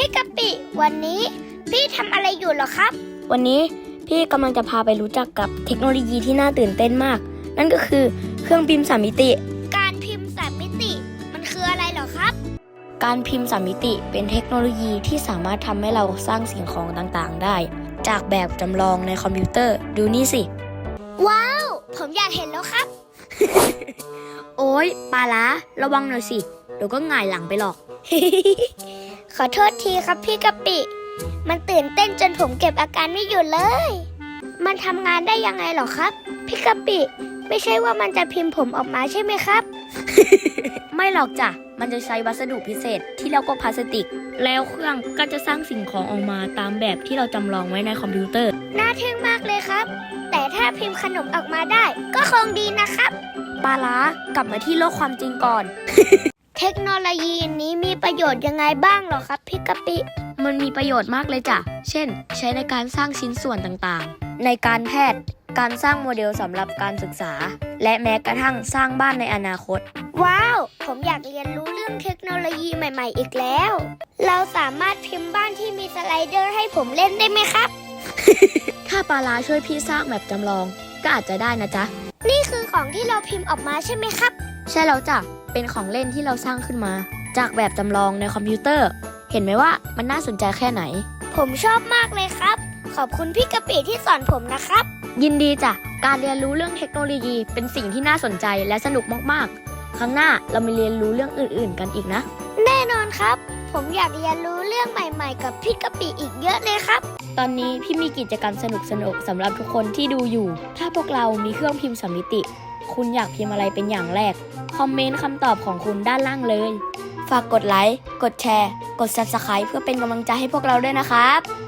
พี่กะปิ วันนี้พี่ทำอะไรอยู่เหรอครับ วันนี้พี่กำลังจะพาไปรู้จักกับเทคโนโลยีที่น่าตื่นเต้นมาก นั่นก็คือเครื่องพิมพ์สามมิติ การพิมพ์สามมิติ มันคืออะไรเหรอครับ การพิมพ์สามมิติเป็นเทคโนโลยีที่สามารถทำให้เราสร้างสิ่งของต่างๆ ได้ จากแบบจำลองในคอมพิวเตอร์ดูนี่สิ ว้าว ผมอยากเห็นแล้วครับ โอ๊ยปลาละระวังหน่อยสิเดี๋ยวก็หงายหลังไปหรอก ขอโทษทีครับพี่กะปิ มันตื่นเต้นจนผมเก็บอาการไม่อยู่เลย มันทำงานได้ยังไงเหรอครับ พี่กะปิ ไม่ใช่ว่ามันจะพิมพ์ผมออกมาใช่ไหมครับ ไม่หรอกจ้ะ มันจะใช้วัสดุพิเศษที่เรียกว่าพลาสติก แล้วเครื่องก็จะสร้างสิ่งของออกมาตามแบบที่เราจำลองไว้ในคอมพิวเตอร์ น่าทึ่งมากเลยครับ แต่ถ้าพิมพ์ขนมออกมาได้ ก็คงดีนะครับปลาละกลับมาที่โลกความจริงก่อน เทคโนโลยีนี้มีประโยชน์ยังไงบ้างเหรอครับพี่กะปิ มันมีประโยชน์มากเลยจ้ะ เช่น ใช้ในการสร้างชิ้นส่วนต่างๆ ในการแพทย์ การสร้างโมเดลสำหรับการศึกษา และแม้กระทั่งสร้างบ้านในอนาคต ว้าว ผมอยากเรียนรู้เรื่องเทคโนโลยีใหม่ ๆ อีกแล้ว เราสามารถพิมพ์บ้านที่มีสไลเดอร์ให้ผมเล่นได้ไหมครับ ถ้าปาลาช่วยพี่สร้างแบบจำลอง ก็อาจจะได้นะจ๊ะ นี่คือของที่เราพิมพ์ออกมาใช่ไหมครับ ใช่แล้วจ้ะ เป็นของเล่นที่เราสร้างขึ้นมา จากแบบจำลองในคอมพิวเตอร์ เห็นไหมว่ามันน่าสนใจแค่ไหน ผมชอบมากเลยครับ ขอบคุณพี่กะปิที่สอนผมนะครับ ยินดีจ้ะ การเรียนรู้เรื่องเทคโนโลยีเป็นสิ่งที่น่าสนใจและสนุกมากๆ ครั้งหน้าเรามาเรียนรู้เรื่องอื่น ๆ กันอีกนะ แน่นอนครับ ผมอยากเรียนรู้เรื่องใหม่ ๆ กับพี่กะปิอีกเยอะเลยครับ ตอนนี้พี่มีกิจกรรมสนุกๆสำหรับทุกคนที่ดูอยู่ ถ้าพวกเรามีเครื่องพิมพ์สามมิติ คุณอยากพิมพ์อะไรเป็นอย่างแรก คอมเมนต์คำตอบของคุณด้านล่างเลย ฝากกดไลค์ กดแชร์ กด Subscribe เพื่อเป็นกำลังใจให้พวกเราด้วยนะครับ